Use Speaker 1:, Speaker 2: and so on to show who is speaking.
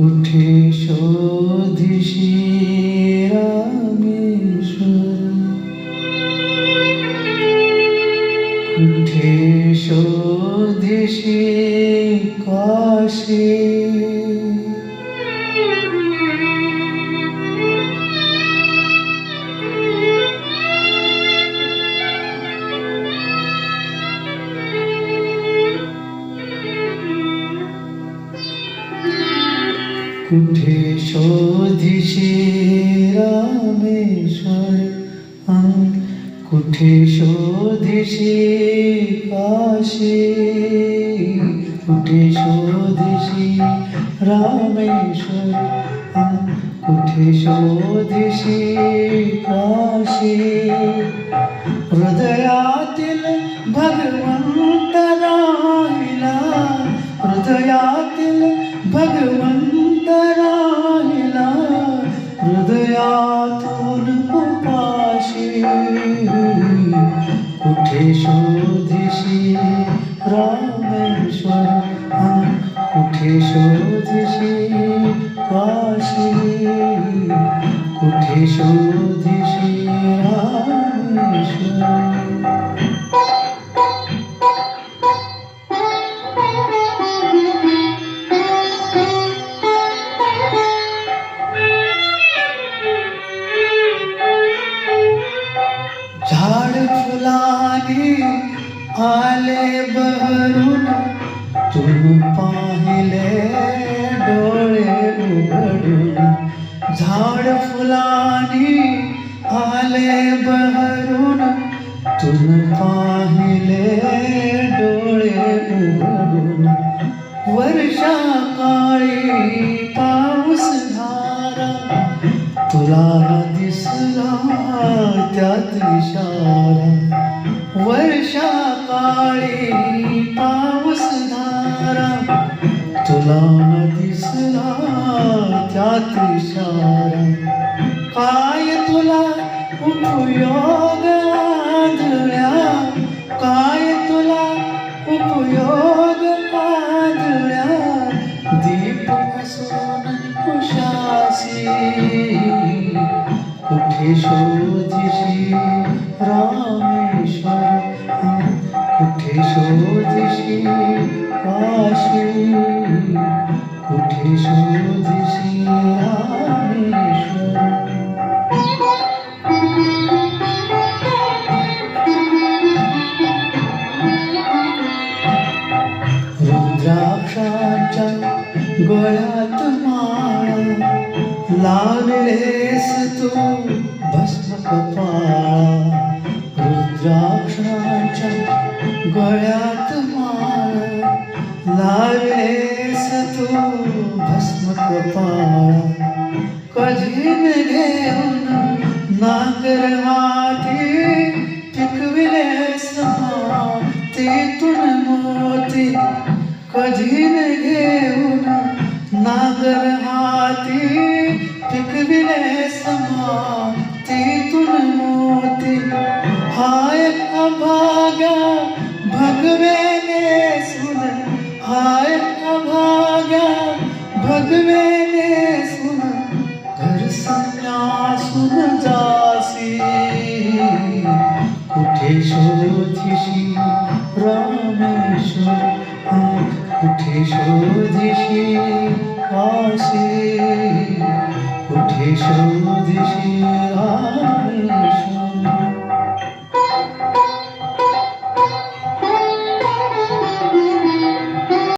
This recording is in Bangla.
Speaker 1: উঠে সধিষি উঠে সধিষি কাশী। উঠে সধিষে রামেশ্বর কুঠে সধিষে কাশে কুঠে সধিষে রামেশ্বর কুঠে সধিষে কাশে, হৃদয়াতিল ভগবন্ত রাহিলা হৃদয়াতিল ভগবন্ত উঠেশো দেশি রামেশ্বর উঠেশো দেশি কাশী উঠেশো দেশি রামেশ্বর ঝা आले बहरून तुम पाहिले डोळे उघडून, झाड फुलाने आले बहरून तुम पाहिले डोळे उघडून वर्षा काळी पाऊस धारा तुला दिसला त्यात इशारा वर्षा काळी पाऊस धारा, तुला न दिसला काय तुला उपयोग आंधळ्या काय तुला उपयोग आंधळ्या दीप असून कुठे शोधिशी रामेश्वर আসে উঠে সূর্য রুদ্রাক্ষাটা গলা তোমার লাল লেস তো ভস্ম কপাল রুদ্রাক্ষাটা গলা তোমার लाले से तू भस्म कपाड़ा कजी मिले ना करवाती, टिकविले समाती तुन मोती। कजी मिले ना करवाती समा ती तुन मोती। हाय अभागा भगवे যাসি। উঠে সোধিসি রামেশ্বর উঠে সোধিসি কাশি উঠে সোধিসি আ